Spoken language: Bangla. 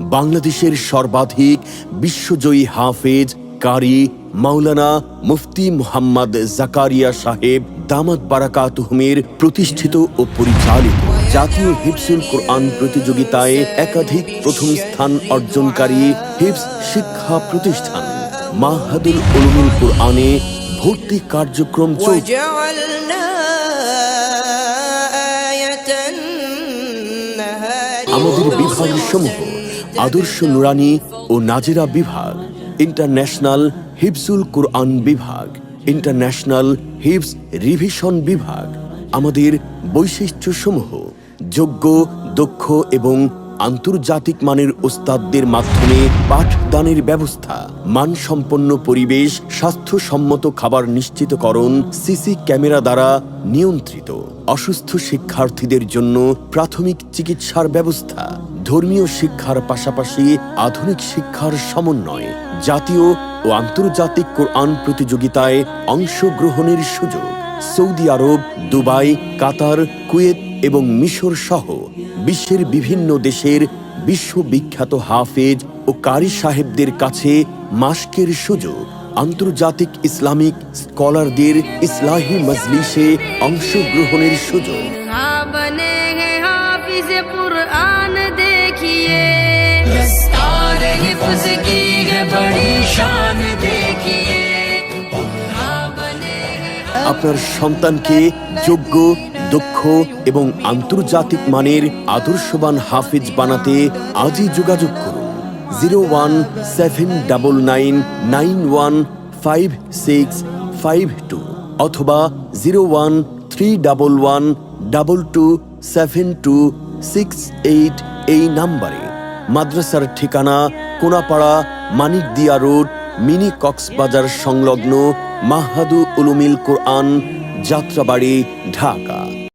বাংলাদেশের সর্বাধিক বিশ্বজয়ী হাফেজ কারি মাওলানা মুফতি মুহাম্মদ জাকারিয়া সাহেব দামাত বারাকা তুহমের প্রতিষ্ঠিত ও পরিচালিত জাতীয় হিপসুল কোরআন প্রতিযোগিতায় একাধিক প্রথম স্থান অর্জনকারী হিপস শিক্ষা প্রতিষ্ঠান মাহাদুল উলুমুল কোরআনে ভর্তি কার্যক্রম চলছে। আমাদের বিভাগ সমূহ আদর্শ নুরানি ও নাজেরা বিভাগ, ইন্টারন্যাশনাল হিফজুল কোরআন বিভাগ, ইন্টারন্যাশনাল হিফজ রিভিশন বিভাগ, আমাদের বৈশিষ্ট্য সমূহ যোগ্য, দক্ষ এবং আন্তর্জাতিক মানের ওস্তাদদের মাধ্যমে পাঠদানের ব্যবস্থা, মানসম্পন্ন পরিবেশ, স্বাস্থ্যসম্মত খাবার নিশ্চিতকরণ, সিসি ক্যামেরা দ্বারা নিয়ন্ত্রিত, অসুস্থ শিক্ষার্থীদের জন্য প্রাথমিক চিকিৎসার ব্যবস্থা। ধর্মীয় শিক্ষার পাশাপাশি আধুনিক শিক্ষার সমন্বয়ে জাতীয় ও আন্তর্জাতিক কোরআন প্রতিযোগিতায় অংশগ্রহণের সুযোগ। সৌদি আরব, দুবাই, কাতার, কুয়েত এবং মিশর সহ বিশ্বের বিভিন্ন দেশের বিশ্ববিখ্যাত হাফেজ ও কারি সাহেবদের কাছে মাস্কের সুযোগ। আন্তর্জাতিক ইসলামিক স্কলারদের ইসলাহি মজলিসে অংশগ্রহণের সুযোগ। हाँ बने हैं हाफिज कुरआन देखिए दस्तार हिफ्ज की है बड़ी शान देखिए हाँ बने हैं আপনার সন্তানকে যোগ্য দক্ষ এবং আন্তর্জাতিক মানের আদর্শবান হাফিজ বানাতে আজই যোগাযোগ করুন zero one seven double nine nine one five six five two অথবা zero one three double one double two seven two six eight এই নাম্বারে মাদ্রাসার ঠিকানা কোনাপাড়া মানিকদিয়া রোড, মিনি কক্সবাজার সংলগ্ন মাহাদু উলুমিল কোরআন, যাত্রাবাড়ি, ঢাকা।